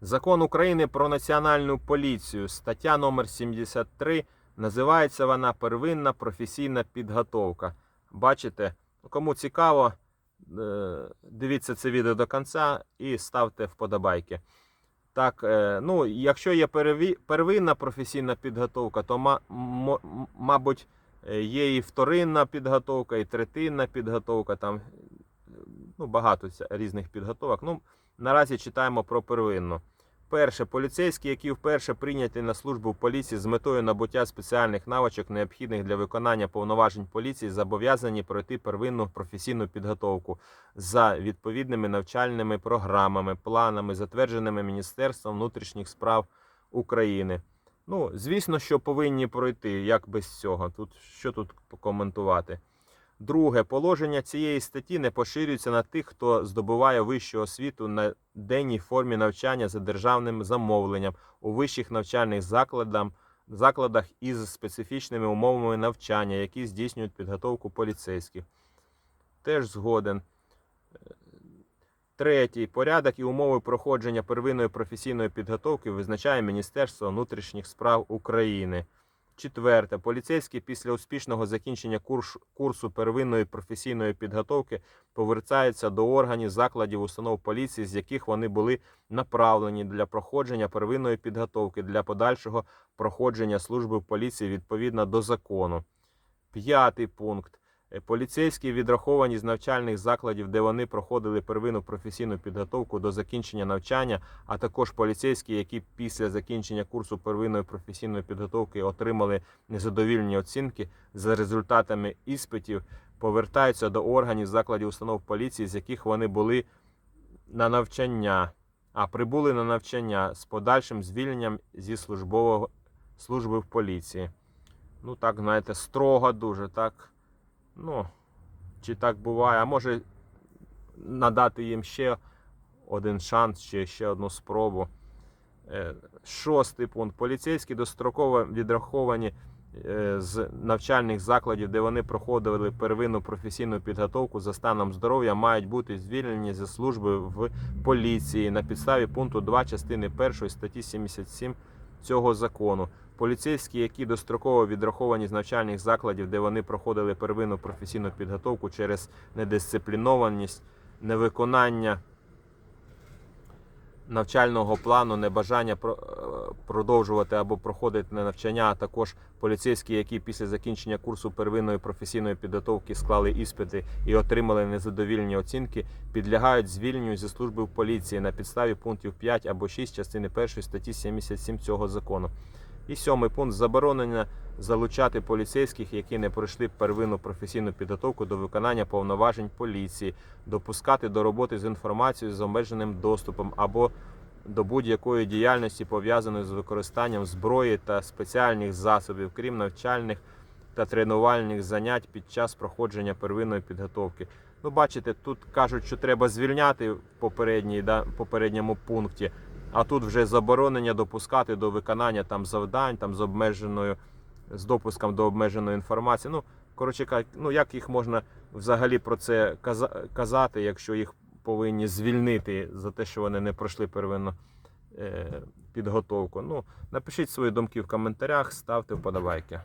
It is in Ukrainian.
Закон України про національну поліцію, стаття номер 73, називається вона первинна професійна підготовка. Бачите, кому цікаво, е, дивіться це відео до кінця і ставте вподобайки. Так, е, ну, якщо є первинна професійна підготовка, то, мабуть, є і вторинна підготовка, і третинна підготовка, там ну, багато різних підготовок. Ну, наразі читаємо про первинну. Перше, поліцейські, які вперше прийняті на службу в поліції з метою набуття спеціальних навичок, необхідних для виконання повноважень поліції, зобов'язані пройти первинну професійну підготовку за відповідними навчальними програмами, планами, затвердженими Міністерством внутрішніх справ України. Ну, звісно, що повинні пройти, як без цього. Тут що тут покоментувати? Друге, положення цієї статті не поширюється на тих, хто здобуває вищу освіту на денній формі навчання за державним замовленням у вищих навчальних закладах, закладах із специфічними умовами навчання, які здійснюють підготовку поліцейських. Теж згоден. Третій. Порядок і умови проходження первинної професійної підготовки визначає Міністерство внутрішніх справ України. Четверте. Поліцейські після успішного закінчення курс, курсу первинної професійної підготовки повертаються до органів закладів установ поліції, з яких вони були направлені для проходження первинної підготовки для подальшого проходження служби в поліції відповідно до закону. П'ятий пункт. Е, Поліцейські відраховані з навчальних закладів, де вони проходили первинну професійну підготовку до закінчення навчання, а також поліцейські, які після закінчення курсу первинної професійної підготовки отримали незадовільні оцінки за результатами іспитів, повертаються до органів закладів установ поліції, з яких вони були на навчання, а прибули на навчання з подальшим звільненням зі службового служби в поліції. Ну так, знаєте, строго дуже так. Ну, чи так буває, а може надати їм ще один шанс чи ще одну спробу. Е, Шостий пункт. Поліцейські достроково відраховані е, з навчальних закладів, де вони проходили первинну професійну підготовку за станом здоров'я, мають бути звільнені зі служби в поліції на підставі пункту 2 частини 1 статті 77 цього закону. Поліцейські, які достроково відраховані з навчальних закладів, де вони проходили первинну професійну підготовку через недисциплінованість, невиконання навчального плану, небажання е, продовжувати або проходити на навчання, а також поліцейські, які після закінчення курсу первинної професійної підготовки склали іспити і отримали незадовільні оцінки, підлягають звільненню зі служби в поліції на підставі пунктів 5 або 6 частини 1 статті 77 цього закону. І сьомий пункт заборонення залучати поліцейських, які не пройшли первинну професійну підготовку до виконання повноважень поліції, допускати до роботи з інформацією з обмеженим доступом або до будь-якої діяльності пов'язаної з використанням зброї та спеціальних засобів, крім навчальних та тренувальних занять під час проходження первинної підготовки. Ну, бачите, тут кажуть, що треба звільняти в попередній, да, попередньому пункті. А тут вже заборонення допускати до виконання там завдань, там з обмеженою з допуском до обмеженої інформації. Ну, коротше ну як їх можна взагалі про це казати, якщо їх повинні звільнити за те, що вони не пройшли первинну е, підготовку. Ну, напишіть свої думки в коментарях, ставте вподобайки.